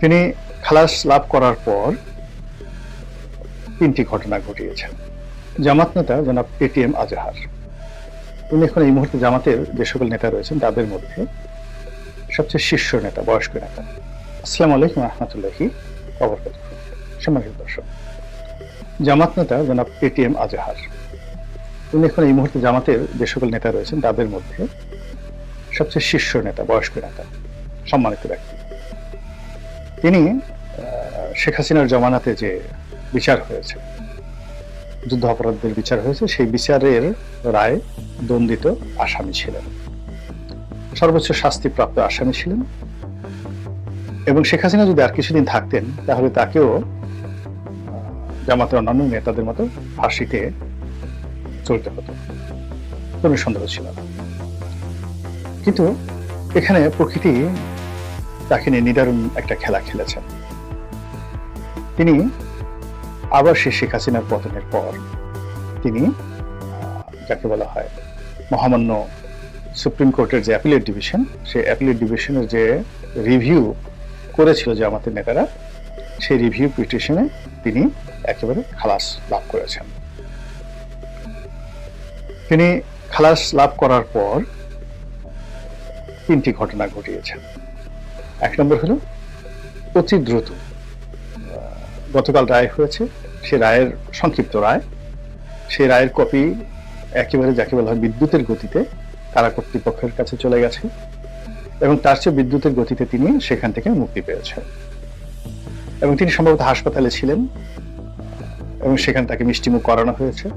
তিনি খালাস লাভ করার পর তিনটি ঘটনা ঘটিয়েছেন। জামাত নেতা জনাব এটিএম আজহার। উনি এখন এই মুহূর্তে জামাতের যে সকল নেতা রয়েছেন, তাদের মধ্যে সবচেয়ে শীর্ষ নেতা, বয়স্ক নেতা। আসসালামু আলাইকুম রহমতুল্লাহি অবরকাত সম্মানিত দর্শক, জামাত নেতা জনাব এটিএম আজহার। উনি এখন এই মুহূর্তে জামাতের যে সকল নেতা রয়েছেন, তাদের মধ্যে সবচেয়ে শীর্ষ নেতা, বয়স্ক নেতা, সম্মানিত ব্যক্তি। তিনি শেখ হাসিনার জমানাতে যে বিচার হয়েছে, যুদ্ধ অপরাধদের বিচার হয়েছে, সেই বিচারের রায় দণ্ডিত আসামি ছিলেন। সর্বোচ্চ শাস্তিপ্রাপ্ত আসামি ছিলেন। এবং শেখ হাসিনা যদি আর কিছুদিন থাকতেন, তাহলে তাকেও জামাতের অন্যান্য নেতাদের মতো ফাঁসিতে চলতে হতো। কোনো সন্দেহ ছিল কিন্তু এখানে প্রকৃতি তাকে নিয়ে নিদারুণ একটা খেলা খেলেছেন। তিনি আবার সে শেখ হাসিনার পতনের পর তিনি যাকে বলা হয় মহামান্য সুপ্রিম কোর্টের যে অ্যাপিলেট ডিভিশন, সেই অ্যাপিলেট ডিভিশনের যে রিভিউ করেছিল যে আমাদের নেতারা, সেই রিভিউ পিটিশনে তিনি একেবারে খালাস লাভ করেছেন। তিনি খালাস লাভ করার পর তিনটি ঘটনা ঘটিয়েছেন। এক নম্বর হলো, অতি দ্রুত। গতকাল রায় হয়েছে, সে রায়ের সংক্ষিপ্ত রায়। সেই রায়ের কপি একেবারে যাকে বলা হয় বিদ্যুতের গতিতে কারা কর্তৃপক্ষের কাছে চলে গেছে এবং তার চেয়ে বিদ্যুতের গতিতে তিনি সেখান থেকে মুক্তি পেয়েছেন। এবং তিনি সম্ভবত হাসপাতালে ছিলেন এবং সেখানে তাকে মিষ্টিমুখ করানো হয়েছে।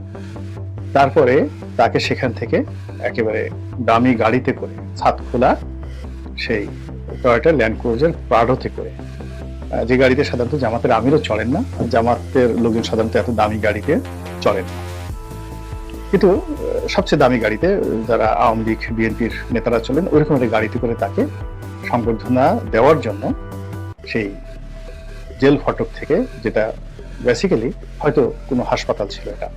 তারপরে তাকে সেখান থেকে একেবারে দামি গাড়িতে করে ছাদ খোলা সেই টয়োটা ল্যান্ড ক্রুজার প্রাডোতে করে। যে গাড়িতে সাধারণত জামাতের আমিরও চলেন না, জামাতের লোকজন সাধারণত এত দামি গাড়িতে চলেন কিন্তু সবচেয়ে দামি গাড়িতে যারা আওয়ামী লীগ, বিএনপির নেতারা চলেন, ওইরকম একটা গাড়িতে করে তাকে সংবর্ধনা দেওয়ার জন্য সেই জেল ফটক থেকে যেটা বেসিক্যালি হয়তো কোনো হাসপাতাল ছিল এটা,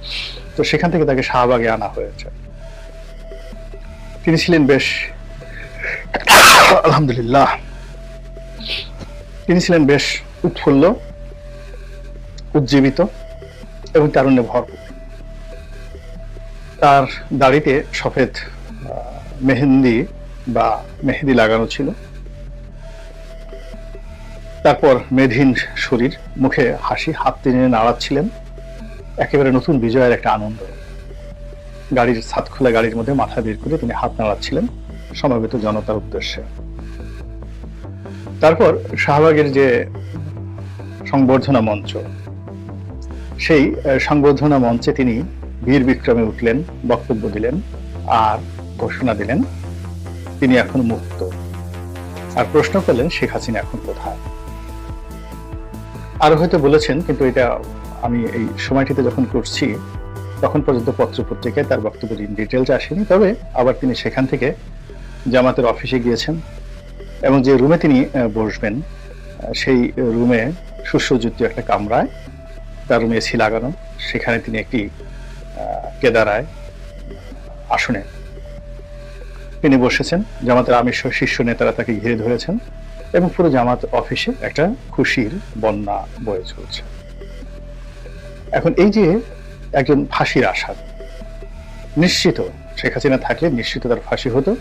তো সেখান থেকে তাকে শাহবাগে আনা হয়েছে। তিনি ছিলেন বেশ আলহামদুলিল্লাহ। তিনি ছিলেন বেশ উৎফুল্ল, উজ্জীবিত এবং তারুণ্যে ভরপুর। তার দাড়িতে সফেদ মেহেন্দি বা মেহেদি লাগানো ছিল। তারপর মেধিন শরীর, মুখে হাসি, হাত টেনে নাড়াচ্ছিলেন। একেবারে নতুন বিজয়ের একটা আনন্দ। গাড়ির ছাদ খোলা গাড়ির মধ্যে মাথা বের করে তিনি হাত নাড়াচ্ছিলেন। সমাবেত জনতার উদ্দেশ্যে। তারপর শাহবাগের যে সংবর্ধনা মঞ্চ, সেই সংবর্ধনা মঞ্চে তিনি বীর বিক্রমে উঠলেন, বক্তব্য দিলেন আর ঘোষণা দিলেন, তিনি এখন মুক্ত। আর প্রশ্ন করলেন, শেখ হাসিনা এখন কোথায়? আরও হয়তো বলেছেন, কিন্তু এটা আমি এই সময়টিতে যখন করছি, তখন পর্যন্ত পত্র পত্রিকায় তার বক্তব্যের ইন ডিটেলস আসেনি। তবে আবার তিনি সেখান থেকে জামাতের অফিসে গিয়েছেন এবং যে রুমে তিনি বসবেন সেই রুমে সুসজ্জিত একটা কামরায়, তার রুমে এসি লাগানো, সেখানে তিনি একটি কেদারায় আসনে তিনি বসেছেন। জামাতের সহ শীর্ষ নেতারা তাকে ঘিরে ধরেছেন এবং পুরো জামাত অফিসে একটা খুশির বন্যা বয়ে চলছে। এখন এই যে একজন ফাঁসির আসাদ, নিশ্চিত শেখ হাসিনা থাকলে নিশ্চিত তার ফাঁসি হতো।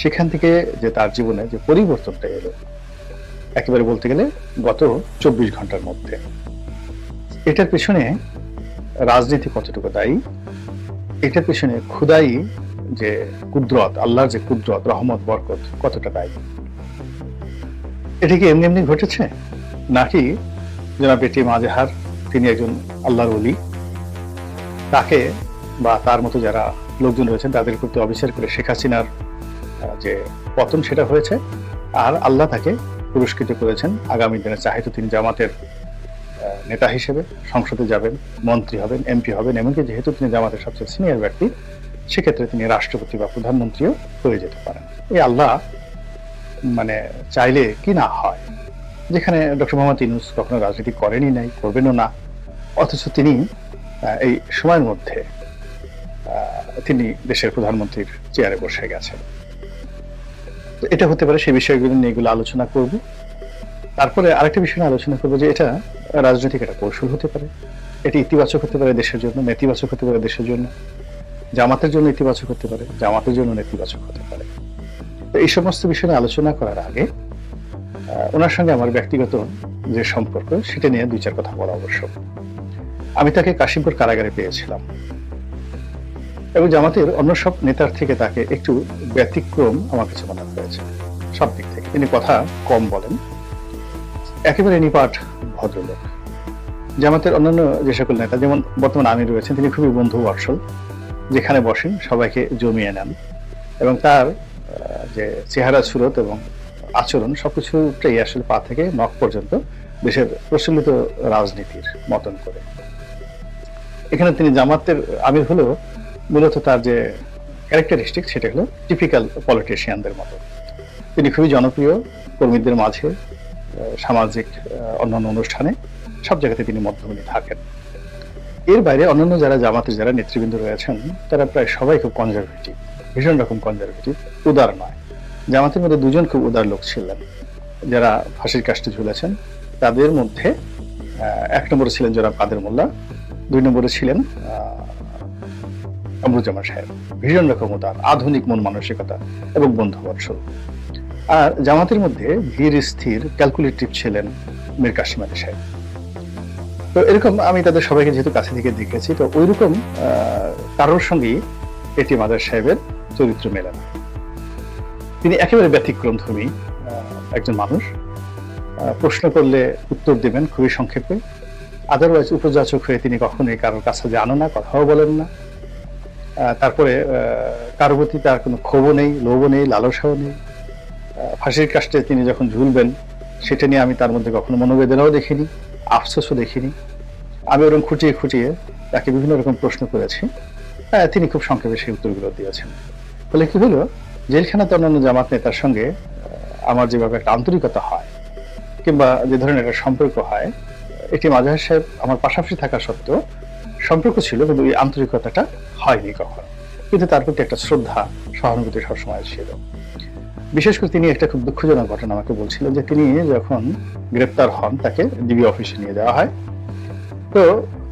সেখান থেকে যে তার জীবনে যে পরিবর্তনটা এলো, একেবারে বলতে গেলে গত চব্বিশ ঘণ্টার মধ্যে। এটার পেছনে রাজনীতি কতটুকু দায়ী? এটার পেছনে খুদাই যে কুদরত, আল্লাহর যে কুদরত, রহমত, বরকত, কতটা দায়ী? এটা কি এমনি এমনি ঘটেছে? নাকি জনাব এটি মাজেহার তিনি একজন আল্লাহর অলি তাকে বা তার মতো যারা লোকজন রয়েছেন তাদের প্রতি অবিচার করে শেখ হাসিনার যে পতন সেটা হয়েছে, আর আল্লাহ তাকে পুরস্কৃত করেছেন। আগামী দিনে চাহে তো তিনি জামাতের নেতা হিসেবে সংসদে যাবেন, মন্ত্রী হবেন, এমপি হবেন, এমনকি যেহেতু তিনি জামাতের সবচেয়ে সিনিয়র ব্যক্তি, সেক্ষেত্রে তিনি রাষ্ট্রপতি বা প্রধানমন্ত্রীও হয়ে যেতে পারেন। এই আল্লাহ মানে চাইলে কি না হয়। যেখানে ডক্টর মোহাম্মদ ইউনুস কখনো রাজনীতি করেনই নাই, করবেনও না, অথচ তিনি এই সময়ের মধ্যে তিনি দেশের প্রধানমন্ত্রীর চেয়ারে বসে গেছেন। তো এটা হতে পারে সেই বিষয়গুলো নিয়ে এগুলো আলোচনা করব। তারপরে আরেকটা বিষয় আলোচনা করব যে এটা রাজনৈতিক একটা কৌশল হতে পারে। এটি ইতিবাচক হতে পারে দেশের জন্য, নেতিবাচক হতে পারে দেশের জন্য। জামাতের জন্য ইতিবাচক হতে পারে, জামাতের জন্য নেতিবাচক হতে পারে। তো এই সমস্ত বিষয় নিয়ে আলোচনা করার আগে ওনার সঙ্গে আমার ব্যক্তিগত যে সম্পর্ক, সেটা নিয়ে দুই চার কথা বলা অবশ্য। আমি তাকে কাশিমপুর কারাগারে পেয়েছিলাম। এবং জামাতের অন্য সব নেতার থেকে তাকে একটু ব্যতিক্রম আমার কাছে মনে হয়েছে, সব দিক থেকে। তিনি কথা কম বলেন। একেবারে নিপাট ভদ্রলোক। জামাতের অন্যান্য যে সকল নেতা, যেমন বর্তমান আমি রয়েছেন, তিনি খুবই বন্ধু বৎসল যেখানে বসেন, সবাইকে জমিয়ে নেন। এবং তার যে চেহারা, সুরত এবং আচরণ, সবকিছুটাই আসলে পা থেকে নখ পর্যন্ত দেশের প্রচলিত রাজনীতির মতন করে। এখানে তিনি জামাতের আমির হলেও মূলত তার যে ক্যারেক্টারিস্টিক সেটা হলো টিপিক্যাল পলিটিশিয়ানদের মতো। তিনি খুবই জনপ্রিয় কর্মীদের মাঝে সামাজিক অন্যান্য অনুষ্ঠানে সব জায়গাতে তিনি মধ্যমণি থাকেন। এর বাইরে অন্যান্য যারা জামাতের যারা নেতৃবৃন্দ রয়েছেন, তারা প্রায় সবাই খুব কনজারভেটিভ ভীষণ রকম কনজারভেটিভ উদার নয়। জামাতের মধ্যে দুজন খুব উদার লোক ছিলেন। যারা ফাঁসির কাষ্টে ঝুলেছেন, তাদের মধ্যে এক নম্বরে ছিলেন জনাব কাদের মোল্লা, দুই নম্বরে ছিলেন আহ, সাহেব ভীষণ রকম উদার আধুনিক মন মানসিকতা এবং বন্ধুবৎসল। আর জামাতের মধ্যে ধীর স্থির ক্যালকুলেটিভ ছিলেন মীর কাশিম আলী সাহেব। তো এরকম আমি তাদের সবাইকে যেহেতু কাছে থেকে দেখেছি তো ওইরকম আহ, কারোর সঙ্গেই এটি মাদার সাহেবের চরিত্র মেলে না। তিনি একেবারে ব্যতিক্রমধর্মী আহ, একজন মানুষ। প্রশ্ন করলে উত্তর দেবেন খুবই সংক্ষেপে। আদারওয়াইজ উপযাচক হয়ে তিনি কখনোই কারোর কাছে জানো না কথাও বলেন না। তারপরে কারও প্রতি তার কোনো ক্ষোভও নেই, লোভও নেই, লালসাও নেই। ফাঁসির কাষ্টে তিনি যখন ঝুলবেন, সেটা নিয়ে আমি তার মধ্যে কখনো মনোবেদনাও দেখিনি, আফসোসও দেখিনি। আমি ওরকম খুঁটিয়ে খুঁটিয়ে তাকে বিভিন্ন রকম প্রশ্ন করেছি। হ্যাঁ তিনি খুব সংক্ষেপে সেই উত্তরগুলো দিয়েছেন। ফলে কি হলো জেলখানাতে অন্যান্য জামাত নেতার সঙ্গে আমার যেভাবে একটা আন্তরিকতা হয়, কিংবা যে ধরনের একটা সম্পর্ক হয়, এটি মাজাহার সাহেব আমার পাশাপাশি থাকা সত্ত্বেও সম্পর্ক ছিল, কিন্তু এই আন্তরিকতাটা হয়নি কখনো। কিন্তু তার প্রতি একটা শ্রদ্ধা, সহানুভূতি সবসময় ছিল। বিশেষ করে তিনি একটা খুব দুঃখজনক ঘটনা আমাকে বলছিলেন যে তিনি যখন গ্রেপ্তার হন, তাকে ডিবি অফিসে নিয়ে যাওয়া হয়। তো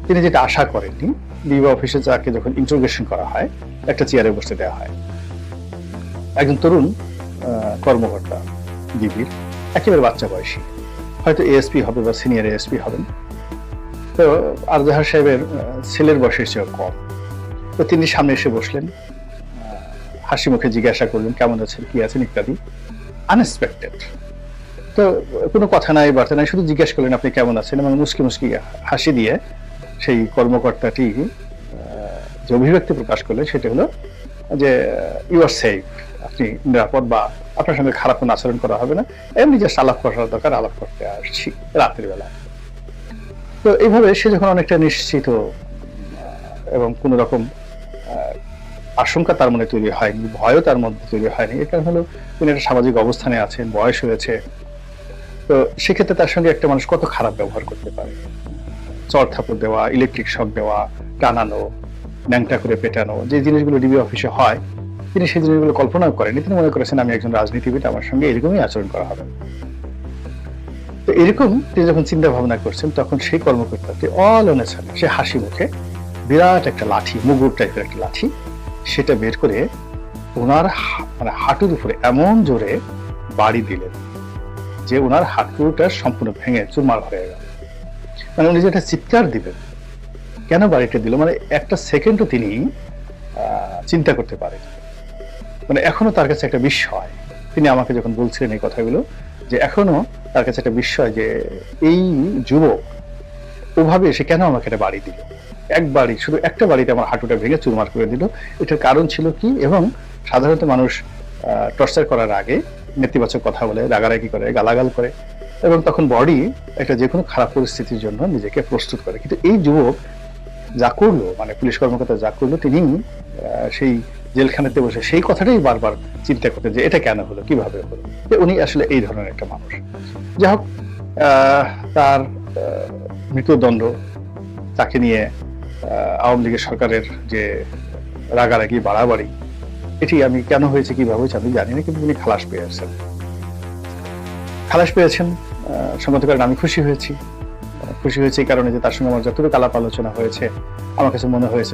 তিনি যেটা আশা করেননি, ডিবি অফিসে তাকে যখন ইন্টারোগেশন করা হয়, একটা চেয়ারে বসতে দেওয়া হয়। একজন তরুণ কর্মকর্তা, ডিবির, একেবারে বাচ্চা বয়সী। হয়তো এএসপি হবে বা সিনিয়র এএসপি হবেন। তো আরজাহার সাহেবের ছেলের বয়সের চেয়েও কম। তো তিনি সামনে এসে বসলেন হাসি মুখে জিজ্ঞাসা করলেন, কেমন আছেন? কি আছেন? ইত্যাদি। আনএক্সপেক্টেড তো কোনো কথা নাই, বার্তা নাই, শুধু জিজ্ঞেস করলেন, আপনি কেমন আছেন? এবং মুসকি মুসকি হাসি দিয়ে সেই কর্মকর্তাটি যে অভিব্যক্তি প্রকাশ করলেন, সেটা হলো যে ইউ আর সেফ আপনি নিরাপদ বা আপনার সঙ্গে খারাপ কোনো আচরণ করা হবে না। এমনি জাস্ট আলাপ করার দরকার, আলাপ করতে আসছি। রাতের বেলা। তো এইভাবে সে যখন অনেকটা নিশ্চিত এবং কোন রকম আশঙ্কা তার মনে তৈরি হয়নি, ভয়ও তার মধ্যে তৈরি হয়নি, এর কারণ হলো তিনি একটা সামাজিক অবস্থানে আছেন, বয়স হয়েছে। তো সেক্ষেত্রে তার সঙ্গে একটা মানুষ কত খারাপ ব্যবহার করতে পারে? চর থাপড় দেওয়া ইলেকট্রিক শক দেওয়া, টানানো, ন্যাংটা করে পেটানো, যে জিনিসগুলো ডিবি অফিসে হয়, তিনি সেই জিনিসগুলো কল্পনাও করেনি তিনি মনে করেছেন, আমি একজন রাজনীতিবিদ, আমার সঙ্গে এরকমই আচরণ করা হবে। তো এরকম তিনি যখন চিন্তা ভাবনা করছেন, তখন সেই কর্মকর্তাটি অল অনেছানে সে হাসি মুখে বিরাট একটা লাঠি, মুগুর টাইপের একটা লাঠি, সেটা বের করে ওনার মানে হাঁটুর উপরে এমন জোরে বাড়ি দিলেন যে ওনার হাঁটুটা সম্পূর্ণ ভেঙে চুরমার হয়ে গেল। মানে উনি যেটা চিৎকার দিবেন কেন বাড়িটা দিল? মানে একটা সেকেন্ডও তিনি চিন্তা করতে পারেন। মানে এখনও তার কাছে একটা বিস্ময়। তিনি আমাকে যখন বলছিলেন এই কথাগুলো যে এখনও তার কাছে একটা বিস্ময় যে এই যুবক ওভাবে এসে কেন আমাকে একটা বাড়ি দিল? এক বাড়ি, শুধু একটা বাড়িতে আমার হাঁটুটা ভেঙে চুরমার করে দিল। এটার কারণ ছিল কি? এবং সাধারণত মানুষ টর্চার করার আগে নেতিবাচক কথা বলে, রাগারাগি করে, গালাগাল করে এবং তখন বডি একটা যে কোনো খারাপ পরিস্থিতির জন্য নিজেকে প্রস্তুত করে। কিন্তু এই যুবক যা করল মানে পুলিশ কর্মকর্তা যা করল তিনি সেই জেলখানাতে বসে সেই কথাটাই বারবার চিন্তা করতেন যে এটা কেন হলো, কীভাবে হলো? যে উনি আসলে এই ধরনের একটা মানুষ। যাই হোক তার মৃত্যুদণ্ড তাকে নিয়ে আওয়ামী লীগের সরকারের যে রাগারাগি, বাড়াবাড়ি, এটি আমি কেন হয়েছে, কীভাবে হয়েছে আমি জানি না, কিন্তু তিনি খালাস পেয়েছেন। খালাস পেয়েছেন সম্মত কারণে আমি খুশি হয়েছি। খুশি হয়েছি এই কারণে যে তার সঙ্গে আমার যতটুকু আলাপ আলোচনা হয়েছে, আমার কাছে মনে হয়েছে